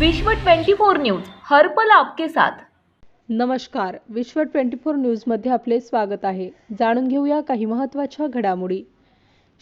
विश्व 24 न्यूज हरपल आपके साथ. नमस्कार विश्व 24 न्यूजमध्ये आपले स्वागत आहे. जाणून घेऊया काही महत्त्वाच्या घडामोडी.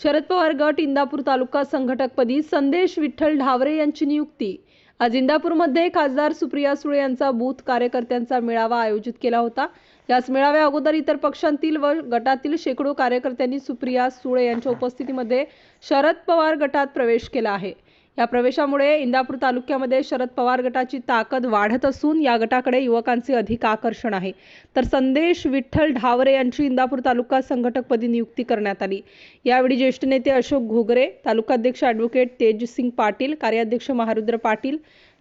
शरद पवार गट इंदापूर तालुका संघटकपदी संदेश विठ्ठल ढावरे यांची नियुक्ती. आज इंदापूरमध्ये खासदार सुप्रिया सुळे यांचा बूथ कार्यकर्त्यांचा मेळावा आयोजित केला होता. याच मेळाव्या अगोदर इतर पक्षांतील व गटातील शेकडो कार्यकर्त्यांनी सुप्रिया सुळे यांच्या उपस्थितीमध्ये शरद पवार गटात प्रवेश केला आहे. या प्रवेशामुळे इंदापूर तालुक्यामध्ये शरद पवार गटाची ताकद वाढत असून या गटाकडे युवकांचे अधिक आकर्षण आहे. तर संदेश विठ्ठल ढावरे यांची इंदापूर तालुका संघटकपदी नियुक्ती करण्यात आली. यावेळी ज्येष्ठ नेते अशोक घोगरे तालुकाध्यक्ष ॲडव्होकेट तेजसिंग पाटील कार्याध्यक्ष महारुद्र पाटील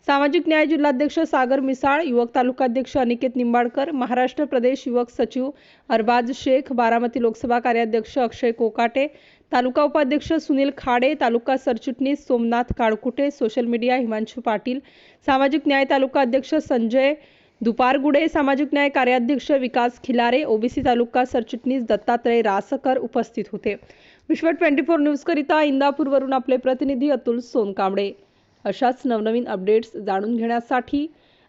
सामाजिक न्याय जिल्हाध्यक्ष सागर मिसाळ युवक तालुकाध्यक्ष अनिकेत निंबाडकर महाराष्ट्र प्रदेश युवक सचिव अरबाज शेख बारामती लोकसभा कार्याध्यक्ष अक्षय कोकाटे तालुका उपाध्यक्ष सुनील खाडे तालुका सरचिटणीस सोमनाथ काळकुटे सोशल मीडिया हिमांशू पाटील सामाजिक न्याय तालुका अध्यक्ष संजय दुपारगुडे सामाजिक न्याय कार्याध्यक्ष विकास खिलारे ओबीसी तालुका सरचिटणीस दत्तात्रय रासकर उपस्थित होते. विश्व ट्वेंटी फोर न्यूजकरिता इंदापूरवरून आपले प्रतिनिधी अतुल सोनकांबळे. अशाच नवनवीन अपडेट्स जाणून घेण्यासाठी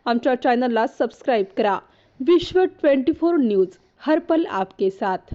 आमच्या चॅनलला सबस्क्राईब करा. विश्व ट्वेंटी फोर न्यूज हर पल आपके साथ.